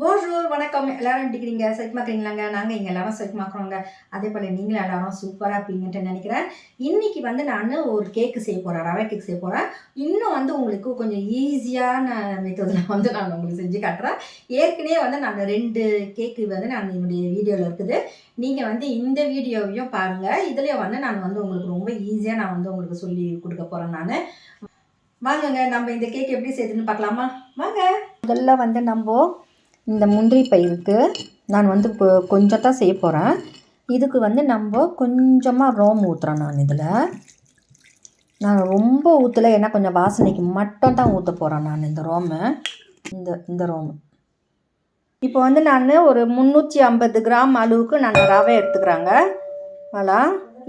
போஜூர் வணக்கம். எல்லாரும் எப்படி இருக்கிறீங்க செக்மாக்குறீங்களாங்க நாங்கள் இங்கே எல்லாரும் செக்மாக்குறோங்க அதே போல் நீங்களும் எல்லாரும் சூப்பராக இருப்பீங்கன்ட்டு நினைக்கிறேன். இன்றைக்கி வந்து நான் ஒரு கேக்கு செய்ய போகிறேன் ரவை கேக் செய்ய போகிறேன் இன்னும் வந்து உங்களுக்கு கொஞ்சம் ஈஸியான மெத்தடில் வந்து நான் உங்களுக்கு செஞ்சு காட்டுறேன். ஏற்கனவே வந்து நான் ரெண்டு கேக்கு வந்து நான் என்னுடைய வீடியோவில் இருக்குது. நீங்கள் வந்து இந்த வீடியோவையும் பாருங்கள் இதுலேயும் வந்து நான் வந்து உங்களுக்கு ரொம்ப ஈஸியாக நான் வந்து உங்களுக்கு சொல்லி கொடுக்க போகிறேன் நான். வாங்கங்க நம்ம இந்த கேக் எப்படி செய்யுதுன்னு பார்க்கலாமா? வாங்க. முதல்ல வந்து நம்ம இந்த முந்திரி பயிருக்கு நான் வந்து இப்போ கொஞ்சம் தான் செய்ய போகிறேன் இதுக்கு வந்து நம்ம கொஞ்சமாக ரோம் ஊற்றுறேன் நான் இதில். நான் ரொம்ப ஊற்றலை ஏன்னா கொஞ்சம் வாசனைக்கு மட்டும் தான் ஊற்ற போகிறேன் நான் இந்த ரோமு. இந்த இந்த ரோமு. இப்போ வந்து நான் ஒரு முந்நூற்றி ஐம்பது கிராம் அளவுக்கு நான் ரவை எடுத்துக்கிறாங்க. voilà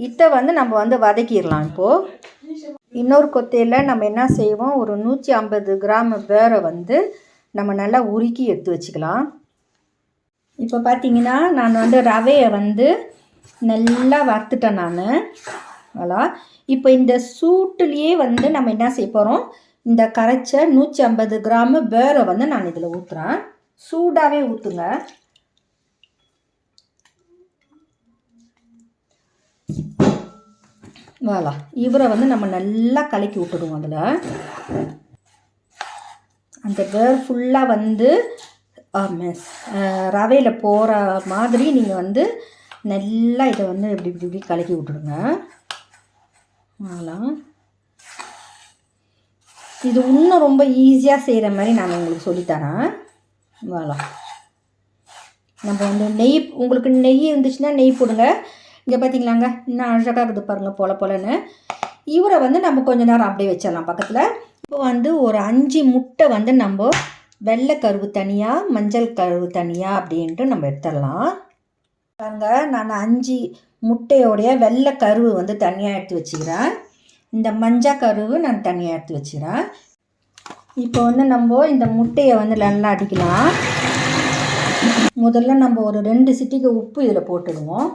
இதை வந்து நம்ம வந்து வதக்கிடலாம் இப்போது இன்னொரு கொத்தையில் நம்ம என்ன செய்வோம்? ஒரு நூற்றி ஐம்பது கிராம் வேறு வந்து நம்ம நல்லா உருக்கி எடுத்து வச்சுக்கலாம். இப்போ பார்த்தீங்கன்னா நான் வந்து ரவையை வந்து நல்லா வறுத்துட்டேன் நான். voilà இப்போ இந்த சூட்டுலேயே வந்து நம்ம என்ன செய்ய போகிறோம் இந்த கரைச்ச நூற்றி ஐம்பது கிராமு பேரை வந்து நான் இதில் ஊற்றுறேன் சூடாகவே ஊற்றுங்க வாலா இவரை வந்து நம்ம நல்லா கலக்கி விட்டுடுவோம் அதில். அந்த பேர் ஃபுல்லாக வந்து மிஸ் ரவையில் போகிற மாதிரி நீங்கள் வந்து நல்லா இதை வந்து இப்படி இப்படி இப்படி கலக்கி விட்டுடுங்க அதெல்லாம் இது இன்னும் ரொம்ப ஈஸியாக செய்கிற மாதிரி நான் உங்களுக்கு சொல்லித்தரேன் வாலா நம்ம வந்து நெய் உங்களுக்கு நெய் இருந்துச்சுன்னா நெய் போடுங்க. இங்கே பார்த்தீங்களாங்க இன்னும் அழகாக இருக்குது பாருங்கள் போல போலன்னு. இவரை வந்து நம்ம கொஞ்ச நேரம் அப்படியே வச்சிடலாம் பக்கத்தில். இப்போ வந்து ஒரு அஞ்சு முட்டை வந்து நம்ம வெள்ளை கருவு தனியாக மஞ்சள் கருவு தனியாக அப்படின்ட்டு நம்ம எடுத்துடலாம். பாருங்க நான் அஞ்சு முட்டையோடைய வெள்ளை கருவு வந்து தனியாக எடுத்து வச்சுக்கிறேன். இந்த மஞ்சள் கருவு நான் தனியாக எடுத்து வச்சுக்கிறேன். இப்போ வந்து நம்ம இந்த முட்டையை வந்து நல்லா அடிக்கலாம். முதல்ல நம்ம ஒரு ரெண்டு சிட்டிக்கு உப்பு இதில் போட்டுடுவோம்.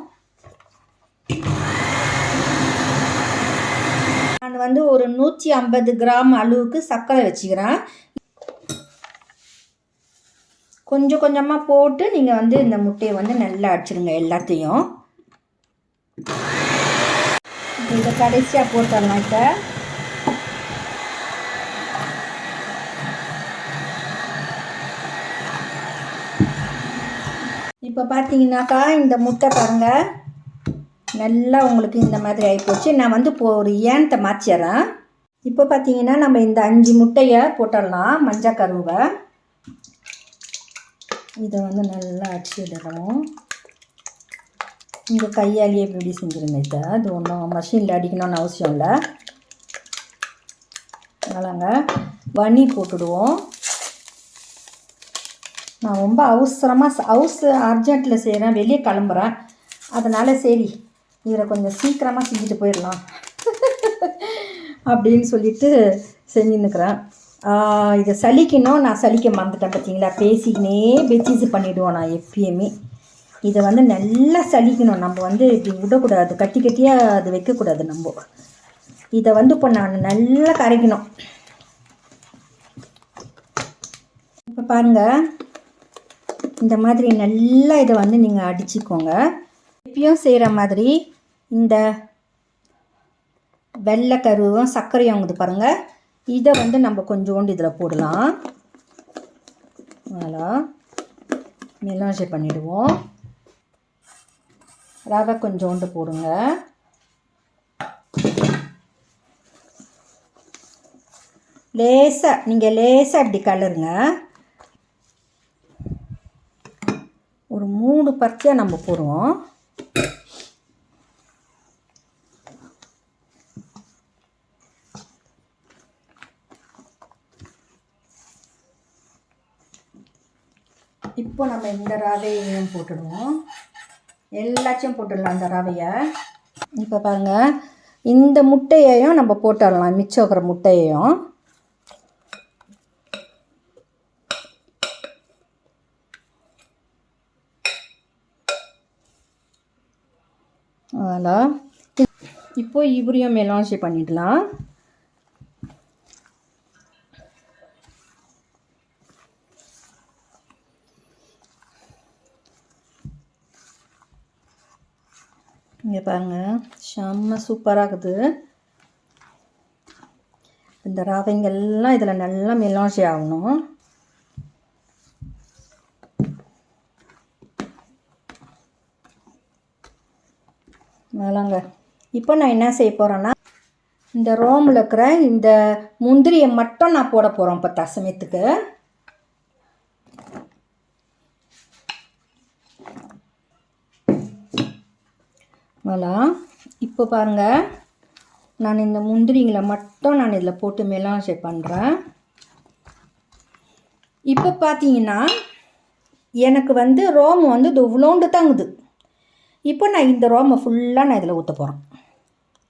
நான் வந்து ஒரு நூற்றி ஐம்பது கிராம் அளவுக்கு சர்க்கரை வச்சுக்கிறேன். கொஞ்சம் கொஞ்சமாக போட்டு நீங்கள் வந்து இந்த முட்டையை வந்து நல்லா அடிச்சிடுங்க எல்லாத்தையும். இதை கடைசியாக போட்டுடலாம் இப்போ. இப்போ பார்த்தீங்கன்னாக்கா இந்த முட்டை பாருங்கள் நல்லா உங்களுக்கு இந்த மாதிரி ஆகிப்போச்சு நான் வந்து இப்போ ஒரு ஏனத்தை மாற்றிடுறேன் இப்போ பார்த்தீங்கன்னா நம்ம இந்த அஞ்சு முட்டையை போட்டுடலாம் மஞ்சள் கருவை. இதை வந்து நல்லா அடிச்சிடணும் இந்த கையாலேயே இப்படி செஞ்சுருங்க இதை. அது ஒன்றும் மஷினில் அடிக்கணும்னு அவசியம் இல்லை. அதனாலங்க வனி போட்டுடுவோம். நான் ரொம்ப அவசரமாக ஹவுஸ் அர்ஜெண்ட்டில் செய்கிறேன் வெளியே கிளம்புறேன். அதனால் சரி இதில் கொஞ்சம் சீக்கிரமாக செஞ்சுட்டு போயிடலாம் அப்படின்னு சொல்லிட்டு செஞ்சுன்னுக்கிறேன். இதை சலிக்கணும் நான் சலிக்க மறந்துட்டேன் பார்த்தீங்களா பேசிக்கினே பெச்சிஸ் பண்ணிவிடுவோம் நான் எப்பயுமே. இதை வந்து நல்லா சலிக்கணும். நம்ம வந்து இப்படி விடக்கூடாது கட்டி கட்டியாக அது வைக்கக்கூடாது நம்ம. இதை வந்து இப்போ நான் நல்லா கரைக்கணும். இப்போ பாருங்கள் இந்த மாதிரி நல்லா இதை வந்து நீங்கள் அடிச்சுக்கோங்க. எப்பயும் செய்கிற மாதிரி இந்த வெள்ளை கருவும் சர்க்கரையும் வாங்குது பாருங்கள் இதை வந்து நம்ம கொஞ்சோண்டு இதில் போடலாம். நல்லா மெலாஜை பண்ணிவிடுவோம் ரவை கொஞ்சோண்டு போடுங்க. லேசாக நீங்கள் லேசாக இப்படி கலருங்க. ஒரு மூணு பருத்தியாக நம்ம போடுவோம். இப்போ நம்ம இந்த ரவையையும் போட்டுடுவோம். எல்லாத்தையும் போட்டுடலாம் அந்த ரவையை. இப்போ பாருங்கள் இந்த முட்டையையும் நம்ம போட்டுடலாம் மிச்சம் இருக்கிற முட்டையையும். அதனால் இப்போ இவரையும் மெலான்சி பண்ணிடலாம் இங்கே பாருங்கள் செம்ம சூப்பராக இருக்குது. இந்த ரவைங்கெல்லாம் இதில் நல்லா மெலாஞ்சி ஆகணும். வேளாங்க இப்போ நான் என்ன செய்ய போகிறேன்னா இந்த ரோமில் இருக்கிற இந்த முந்திரியை மட்டும் நான் போட போகிறோம் இப்போ தசமயத்துக்கு. வேளா இப்போ பாருங்கள் நான் இந்த முந்திரிங்களை மட்டும் நான் இதில் போட்டு மெலாஞ்சை பண்ணுறேன் இப்போ பார்த்தீங்கன்னா எனக்கு வந்து ரோமம் வந்து இது இவ்வளோண்டு தங்குது. இப்போ நான் இந்த ரோமை ஃபுல்லாக நான் இதில் ஊற்ற போகிறேன்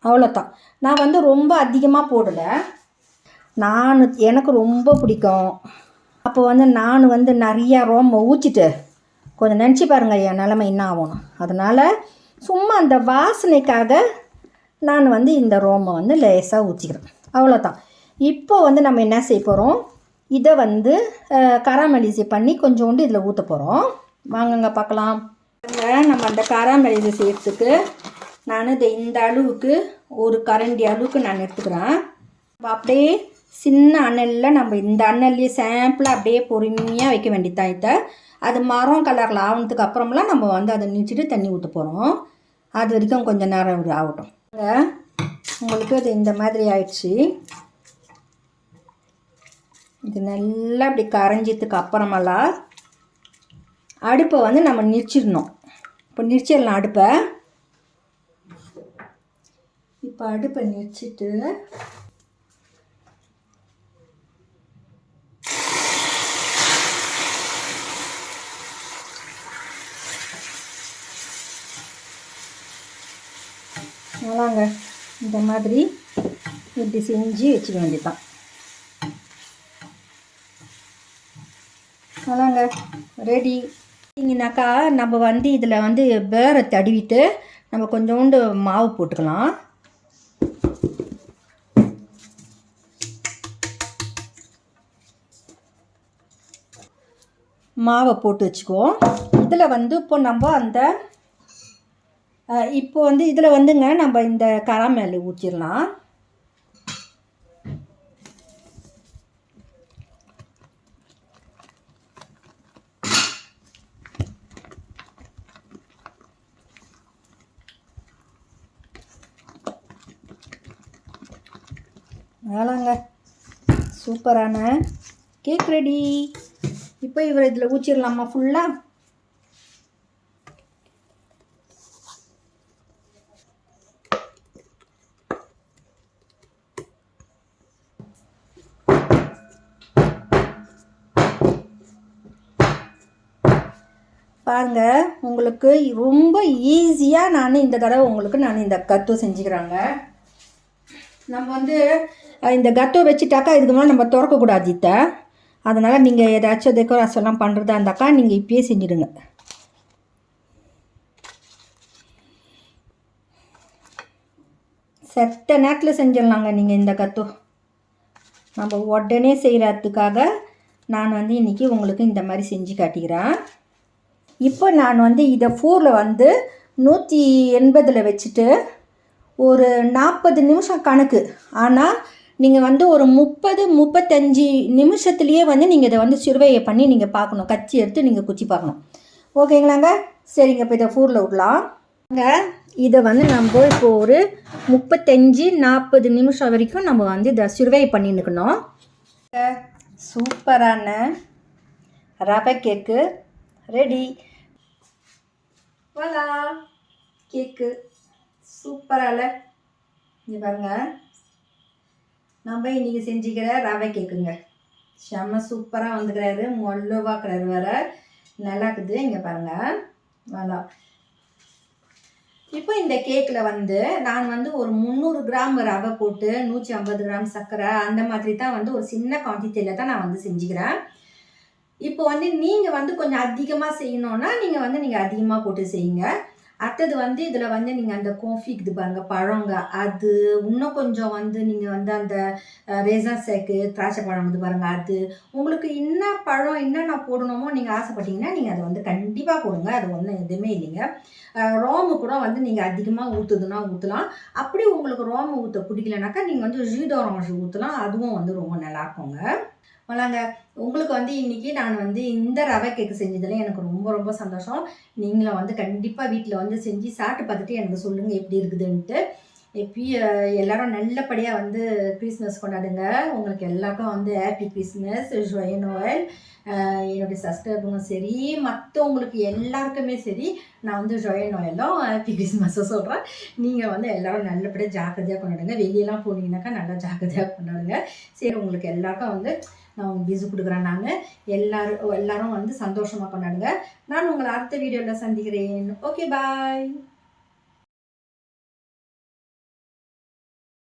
அவ்வளோதான். நான் வந்து ரொம்ப அதிகமாக போடலை. நான் எனக்கு ரொம்ப பிடிக்கும். அப்போ வந்து நான் வந்து நிறையா ரோமை ஊற்றிட்டு கொஞ்சம் நினச்சி பாருங்கள் என் நிலமை என்ன ஆகணும் அதனால் சும்மா அந்த வாசனைக்காக நான் வந்து இந்த ரோமை வந்து லேசாக ஊற்றிக்கிறேன் அவ்வளோதான் இப்போ வந்து நம்ம என்ன செய்ய போகிறோம் இதை வந்து கராமலிசி பண்ணி கொஞ்சோண்டு இதில் ஊற்ற போகிறோம் வாங்கங்க பார்க்கலாம். நம்ம அந்த கராமலிசி செய்கிறதுக்கு நான் இதை இந்த அளவுக்கு ஒரு கரண்டி அளவுக்கு நான் எடுத்துக்கிறேன். அப்படியே சின்ன அனலில் நம்ம இந்த அனல்லையே சாம்பிளாக அப்படியே பொறுமையாக வைக்க வேண்டியதான் இதை. அது மரம் கலரில் ஆனதுக்கு அப்புறமெல்லாம் நம்ம வந்து அதை நீச்சிட்டு தண்ணி ஊற்ற போகிறோம் அது வரைக்கும் கொஞ்சம் நேரம் ஆகட்டும். உங்களுக்கு இது இந்த மாதிரி ஆயிடுச்சு. இது நல்லா இப்படி கரைஞ்சதுக்கு அப்புறமெல்லாம் அடுப்பை வந்து நம்ம நிறுத்திடணும் இப்போ நிறுத்திடலாம் அடுப்பை. இப்போ அடுப்பை நிச்சிட்டு நல்லாங்க இந்த மாதிரி இப்படி செஞ்சு வச்சுக்க வேண்டியதுதான். அதாங்க ரெடி பார்த்தீங்கன்னாக்கா நம்ம வந்து இதில் வந்து பேரை தடவிட்டு நம்ம கொஞ்சோண்டு மாவு போட்டுக்கலாம். மாவை போட்டு வச்சுக்குவோம். இதில் வந்து இப்போ நம்ம அந்த இப்போ வந்து இதில் வந்துங்க நம்ம இந்த கராமேல் ஊற்றிடலாம் வேளாங்க சூப்பரான கேக் ரெடி இப்போ இவர் இதில் ஊற்றிடலாமா ஃபுல்லாக பாருங்க உங்களுக்கு ரொம்ப ஈஸியாக நான் இந்த தடவை உங்களுக்கு நான் இந்த கத்து செஞ்சுக்கிறாங்க. நம்ம வந்து இந்த கத்து வச்சுட்டாக்கா இதுக்கு மேலே நம்ம திறக்கக்கூடாது இத்த. அதனால் நீங்கள் ஏதாச்சும் டெக்கரேஷன்லாம் பண்ணுறதா இருந்தாக்கா நீங்கள் இப்பயே செஞ்சுடுங்க. செத்த நேரத்தில் செஞ்சிடலாங்க நீங்கள் இந்த கத்து நம்ம உடனே செய்கிறதுக்காக நான் வந்து இன்றைக்கி உங்களுக்கு இந்த மாதிரி செஞ்சு காட்டிக்கிறேன். இப்போ நான் வந்து இதை ஃபூரில் வந்து நூற்றி எண்பதில் வச்சுட்டு ஒரு நாற்பது நிமிஷம் கணக்கு. ஆனால் நீங்கள் வந்து ஒரு முப்பது முப்பத்தஞ்சு நிமிஷத்துலேயே வந்து நீங்கள் இதை வந்து சுருவையை பண்ணி நீங்கள் பார்க்கணும். கச்சி எடுத்து நீங்கள் குச்சி பார்க்கணும். ஓகேங்களாங்க? சரிங்க. இப்போ இதை ஃபூரில் விடலாம். இதை வந்து நம்ம இப்போ ஒரு முப்பத்தஞ்சு நாற்பது நிமிஷம் வரைக்கும் நம்ம வந்து இதை சுருவை பண்ணின்னுக்கணும். சூப்பரான ரவை கேக்கு ரெடி வலா கேக்கு சூப்பரால இங்கே பாருங்க. நம்ம இன்னைக்கு செஞ்சுக்கிற ரவை கேக்குங்க செம்ம சூப்பராக வந்துக்கிறாரு மொல்லவாக்குறாரு வேற. நல்லா இருக்குது. இங்கே பாருங்க. வலா இப்போ இந்த கேக்கில் வந்து நான் வந்து ஒரு முந்நூறு கிராம் ரவை போட்டு நூற்றி ஐம்பது கிராம் சர்க்கரை அந்த மாதிரி தான் வந்து ஒரு சின்ன குவான்டிட்டியில் தான் நான் வந்து செஞ்சுக்கிறேன். இப்போ வந்து நீங்கள் வந்து கொஞ்சம் அதிகமாக செய்யணுன்னா நீங்கள் வந்து நீங்கள் அதிகமாக போட்டு செய்யுங்க. அடுத்தது வந்து இதில் வந்து நீங்கள் அந்த கோஃபி இது பாருங்கள் பழங்க. அது இன்னும் கொஞ்சம் வந்து நீங்கள் வந்து அந்த ரேசன் சேக்கு திராட்சை பழம் இது பாருங்கள் அது உங்களுக்கு என்ன பழம் என்னென்ன போடணுமோ நீங்கள் ஆசைப்பட்டீங்கன்னா நீங்கள் அதை வந்து கண்டிப்பாக போடுங்க. அது ஒன்றும் எதுவுமே இல்லைங்க. ரோமு கூட வந்து நீங்கள் அதிகமாக ஊற்றுதுன்னா ஊற்றலாம் அப்படி உங்களுக்கு ரோமு ஊற்ற பிடிக்கலனாக்கா நீங்கள் வந்து ஜீடோரஞ்சு ஊற்றலாம் அதுவும் வந்து ரொம்ப நல்லாயிருக்குங்க மலாங்க உங்களுக்கு வந்து இன்னைக்கு நான் வந்து இந்த ரவை கேக்கு செஞ்சதில் எனக்கு ரொம்ப ரொம்ப சந்தோஷம். நீங்களும் வந்து கண்டிப்பாக வீட்டில் வந்து செஞ்சு சாப்பிட்டு பார்த்துட்டு எனக்கு சொல்லுங்கள் எப்படி இருக்குதுன்ட்டு. எப்பயும் எல்லாரும் நல்லபடியாக வந்து கிறிஸ்மஸ் கொண்டாடுங்க. உங்களுக்கு எல்லாருக்கும் வந்து ஹாப்பி கிறிஸ்மஸ் ஜொய நோயல் என்னுடைய சப்ஸ்கிரைபரும் சரி மற்றவங்களுக்கு எல்லாருக்குமே சரி நான் வந்து ஜொய நோயலும் ஹாப்பி கிறிஸ்மஸும் சொல்கிறேன் நீங்கள் வந்து எல்லோரும் நல்லபடியாக ஜாக்கிரதையாக கொண்டாடுங்க. வெளியெல்லாம் போனீங்கன்னாக்கா நல்லா ஜாக்கிரதையாக கொண்டாடுங்க. சரி உங்களுக்கு எல்லாருக்கும் வந்து நான் உங்களுக்கு பிஸு கொடுக்குறேன் நான். எல்லாரும் எல்லாரும் வந்து சந்தோஷமாக கொண்டாடுங்க. நான் உங்களை அடுத்த வீடியோவில் சந்திக்கிறேன். Okay bye